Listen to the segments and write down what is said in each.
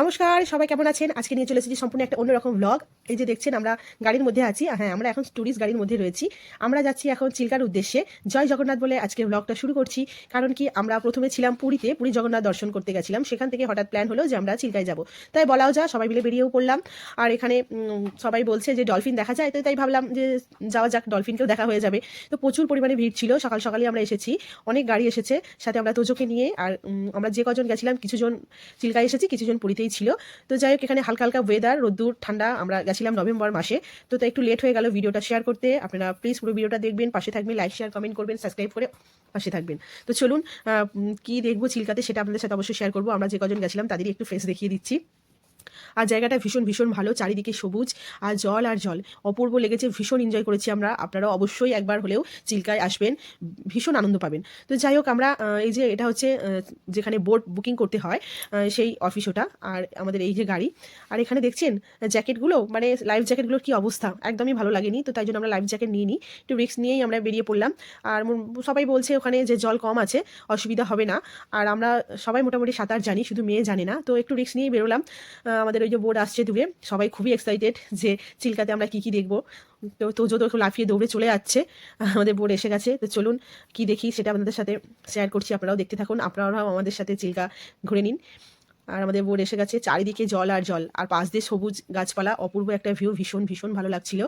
নমস্কার, সবাই কেমন আছেন? আজকে নিয়ে চলে এসেছি সম্পূর্ণ একটা অন্যরকম ব্লগ এই যে দেখছেন, আমরা গাড়ির মধ্যে আছি। হ্যাঁ আমরা এখন ট্যুরিস্ট গাড়ির মধ্যে রয়েছি। আমরা যাচ্ছি এখন চিল্কার উদ্দেশ্যে। জয় জগন্নাথ বলে আজকে ব্লগটা শুরু করছি। কারণ কি, আমরা প্রথমে ছিলাম পুরীতে, পুরী জগন্নাথ দর্শন করতে গেছিলাম। সেখান থেকে হঠাৎ প্ল্যান হলো যে আমরা চিল্কায় যাব। তাই বলাও যা, সবাই মিলে বেরিয়েও পড়লাম। আর এখানে সবাই বলছে যে ডলফিন দেখা যায়, তো তাই ভাবলাম যে যাওয়া যাক ডলফিনকেও দেখা হয়ে যাবে। তো প্রচুর পরিমাণে ভিড় ছিল, সকাল সকালে আমরা এসেছি। অনেক গাড়ি এসেছে, সাথে আমরা তোজোকে নিয়ে। আর আমরা যে কজন গেছিলাম, কিছুজন চিল্কায় এসেছি, কিছুজন পুরীতেই ছিল। তো যাই হোক, এখানে হালকা হালকা ওয়েদার রোদ্দুর, ঠান্ডা, আমরা গেছিলাম নভেম্বর মাসে। তো তাই একটু লেট হয়ে গেল ভিডিওটা শেয়ার করতে। আপনারা প্লিজ পুরো ভিডিওটা দেখবেন, পাশে থাকবেন লাইক শেয়ার কমেন্ট করবেন সাবস্ক্রাইব করে পাশে থাকবেন। তো চলুন কি দেখব চিল্কাতে সেটা আপনাদের সাথে অবশ্যই শেয়ার করব। আমরা যে কজন গেছিলাম, তাদেরই একটু ফ্রেশ দেখিয়ে দিচ্ছি। আর জায়গাটা ভীষণ ভীষণ ভালো, চারিদিকে সবুজ আর জল আর জল। অপূর্ব লেগেছে, ভীষণ এনজয় করেছি আমরা। আপনারা অবশ্যই একবার হলেও চিল্কায় আসবেন, ভীষণ আনন্দ পাবেন। তো যাই হোক, আমরা এই যে এটা হচ্ছে যেখানে বোট বুকিং করতে হয় সেই অফিস ওটা আর আমাদের এই যে গাড়ি। আর এখানে দেখছেন জ্যাকেটগুলো মানে লাইফ জ্যাকেটগুলোর কি অবস্থা? একদমই ভালো লাগেনি, তো তাই জন্য আমরা লাইফ জ্যাকেট নিয়ে নিই একটু রিস্ক নিয়েই আমরা বেরিয়ে পড়লাম। আর সবাই বলছে ওখানে যে জল কম আছে, অসুবিধা হবে না। আর আমরা সবাই মোটামুটি সাঁতার জানি, শুধু মেয়ে জানে না। তো একটু রিস্ক নিয়েই বেরোলাম। আমাদের ওই যে বোর্ড আসছে দূরে, সবাই খুবই এক্সাইটেড যে চিল্কাতে আমরা কি কি দেখব। তো তোজো তো লাফিয়ে দৌড়ে চলে যাচ্ছে, আমাদের বোর্ড এসে গেছে। তো চলুন কি দেখি সেটা আপনাদের সাথে শেয়ার করছি, আপনারাও দেখতে থাকুন, আপনারাও আমাদের সাথে চিল্কা ঘুরে নিন। আর আমাদের বোর্ড এসে গেছে, চারিদিকে জল আর জল, আর পাশ দিয়ে সবুজ গাছপালা, অপূর্ব একটা ভিউ ভীষণ ভীষণ ভালো লাগছিল।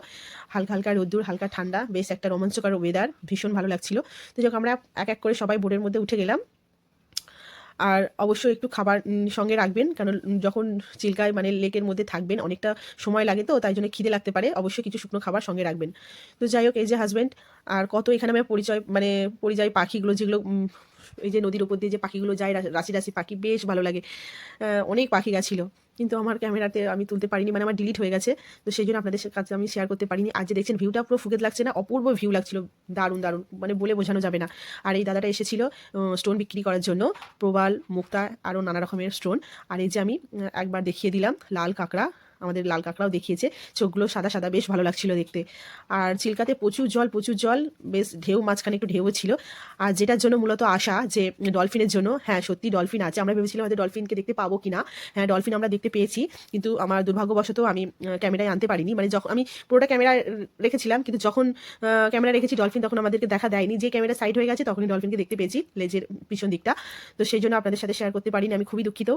হালকা হালকা রোদ্দুর, হালকা ঠান্ডা, বেশ একটা রোমাঞ্চকর ওয়েদার ভীষণ ভালো লাগছিল। তো যখন আমরা এক এক করে সবাই বোর্ডের মধ্যে উঠে গেলাম। আর অবশ্যই একটু খাবার সঙ্গে রাখবেন। কারণ যখন চিল্কায় মানে লেকের মধ্যে থাকবেন, অনেকটা সময় লাগে তো, তাই জন্য খিদে লাগতে পারে। অবশ্যই কিছু শুকনো খাবার সঙ্গে রাখবেন। তো যাই হোক, এই যে হাজব্যান্ড আর কত এখানে আমার পরিচয় মানে পরিযায়ী পাখিগুলো, যেগুলো এই যে নদীর উপর দিয়ে যে পাখিগুলো যায় রাশি রাশি পাখি, বেশ ভালো লাগে। অনেক পাখি গেছিল। কিন্তু আমার ক্যামেরাতে আমি তুলতে পারিনি মানে আমার ডিলিট হয়ে গেছে। তো সেই জন্য আপনাদের কাছে আমি শেয়ার করতে পারিনি। আজ যে দেখছেন ভিউটা পুরো ফুকেত লাগছে না, অপূর্ব ভিউ লাগছিল। দারুণ দারুণ মানে বলে বোঝানো যাবে না। আর এই দাদাটা এসেছিল স্টোন বিক্রি করার জন্য, প্রবাল, মুক্তা আরও নানা রকমের স্টোন আর এই যে আমি একবার দেখিয়ে দিলাম, লাল কাঁকড়া। আমাদের লাল কাঁকড়াও দেখিয়েছে। চোখগুলো সাদা সাদা, বেশ ভালো লাগছিল দেখতে। আর চিল্কাতে প্রচুর জল প্রচুর জল, বেশ ঢেউ, মাঝখানে একটু ঢেউ ছিল। আর যেটার জন্য মূলত আশা যে, ডলফিনের জন্য হ্যাঁ সত্যি ডলফিন আছে। আমরা ভেবেছিলাম হয়তো ডলফিনকে দেখতে পাবো কিনা। হ্যাঁ ডলফিন আমরা দেখতে পেয়েছি, কিন্তু আমার দুর্ভাগ্যবশত আমি ক্যামেরায় আনতে পারিনি। মানে যখন, আমি পুরোটা ক্যামেরা রেখেছিলাম, কিন্তু যখন ক্যামেরা রেখেছি, ডলফিন তখন আমাদেরকে দেখা দেয়নি। যে ক্যামেরা সাইড হয়ে গেছে, তখনই ডলফিনকে দেখতে পেয়েছি, লেজের পিছন দিকটা। তো সেই জন্য আপনাদের সাথে শেয়ার করতে পারিনি, আমি খুবই দুঃখিত।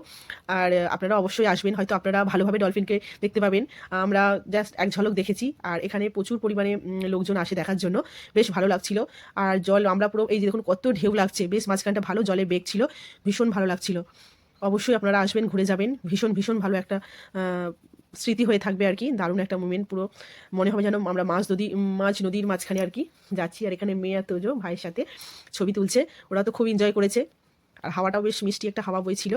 আর আপনারা অবশ্যই আসবেন, হয়তো আপনারা ভালোভাবে ডলফিনকে দেখতে পাবেন। আমরা জাস্ট এক ঝলক দেখেছি, আর এখানে প্রচুর পরিমাণে লোকজন আসে দেখার জন্য। বেশ ভালো লাগছিল। আর জল, আমরা পুরো এই যে দেখুন কত ঢেউ লাগছে, বেশ মাঝখানটা ভালো জলে বেগ ছিল, ভীষণ ভালো লাগছিল। অবশ্যই আপনারা আসবেন, ঘুরে যাবেন, ভীষণ ভীষণ ভালো একটা স্মৃতি হয়ে থাকবে আর কি, দারুণ একটা মুমেন্ট পুরো মনে হবে যেন আমরা মাছ নদী মাছ নদীর মাঝখানে আর কি যাচ্ছি, আর এখানে মেয়ে তোজো ভাইয়ের সাথে ছবি তুলছে। ওরা তো খুব এনজয় করেছে। আর হাওয়াটাও বেশ মিষ্টি একটা হাওয়া বইছিল।